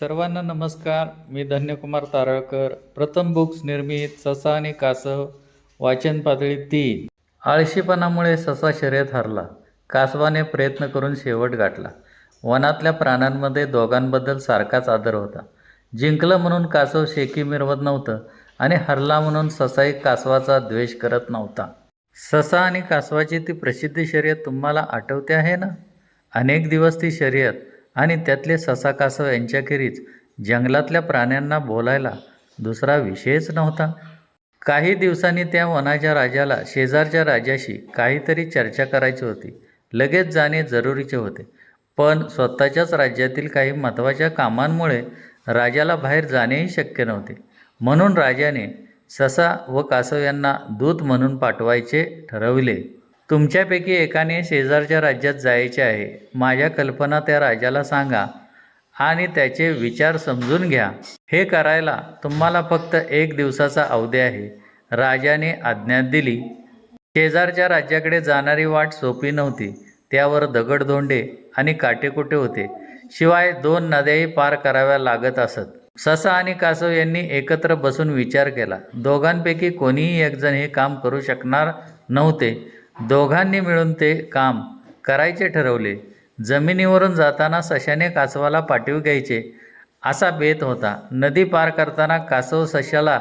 सर्वांना नमस्कार. मी धन्यकुमार तारळकर. प्रथम बुक्स निर्मित ससा आणि कासव वाचन पातळी तीन. आळशीपणामुळे ससा शर्यत हरला. कासवाने प्रयत्न करून शेवट गाठला. वनातल्या प्राण्यांमध्ये दोघांबद्दल सारखाच आदर होता. जिंकलं म्हणून कासव शेकी मिरवत नव्हतं आणि हरला म्हणून ससाही कासवाचा द्वेष करत नव्हता. ससा आणि कासवाची ती प्रसिद्ध शर्यत तुम्हाला आठवते आहे ना? अनेक दिवस ती शर्यत आणि त्यातले ससा कासव यांच्याखेरीज जंगलातल्या प्राण्यांना बोलायला दुसरा विषयच नव्हता. काही दिवसांनी त्या वनाच्या राजाला शेजारच्या राजाशी काहीतरी चर्चा करायची होती. लगेच जाणे जरुरीचे होते. पण स्वतःच्याच राज्यातील काही महत्त्वाच्या कामांमुळे राजाला बाहेर जाणेही शक्य नव्हते. म्हणून राजाने ससा व कासव यांना दूत म्हणून पाठवायचे ठरविले. तुमच्यापैकी एकाने शेजारच्या राज्यात जायचे आहे. माझ्या कल्पना त्या राजाला सांगा आणि त्याचे विचार समजून घ्या. हे करायला तुम्हाला फक्त एक दिवसाचा अवधी आहे. राजाने आज्ञा दिली. शेजारच्या राज्याकडे जाणारी वाट सोपी नव्हती. त्यावर दगडधोंडे आणि काटेकोटे होते. शिवाय दोन नद्याही पार कराव्या लागत असत. ससा आणि कासव यांनी एकत्र बसून विचार केला. दोघांपैकी कोणीही एकजण हे काम करू शकणार नव्हते. दोघांनी मिळून ते काम करायचे ठरवले. जमिनीवरून जाताना सशाने कासवाला पाठीव घ्यायचे. असा बेत होता. नदी पार करताना कासव सशाला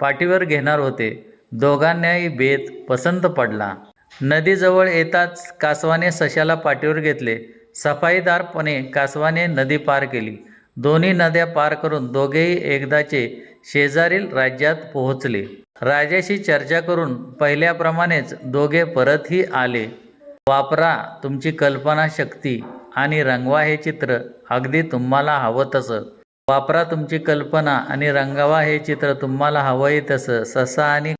पाठीवर घेणार होते. दोघांनाही बेत पसंत पडला. नदीजवळ येताच कासवाने सशाला पाठीवर घेतले. सफाईदारपणे कासवाने नदी पार केली. दोन्ही नद्या पार करून दोघेही एकदाचे शेजारील राज्यात पोहोचले. राजाशी चर्चा करून पहिल्याप्रमाणेच दोघे परतही आले. वापरा तुमची कल्पना शक्ती आणि रंगवा हे चित्र. अगदी तुम्हाला हवं तसं. वापरा तुमची कल्पना आणि रंगवा हे चित्र तुम्हाला हवंही तसं. ससा आणि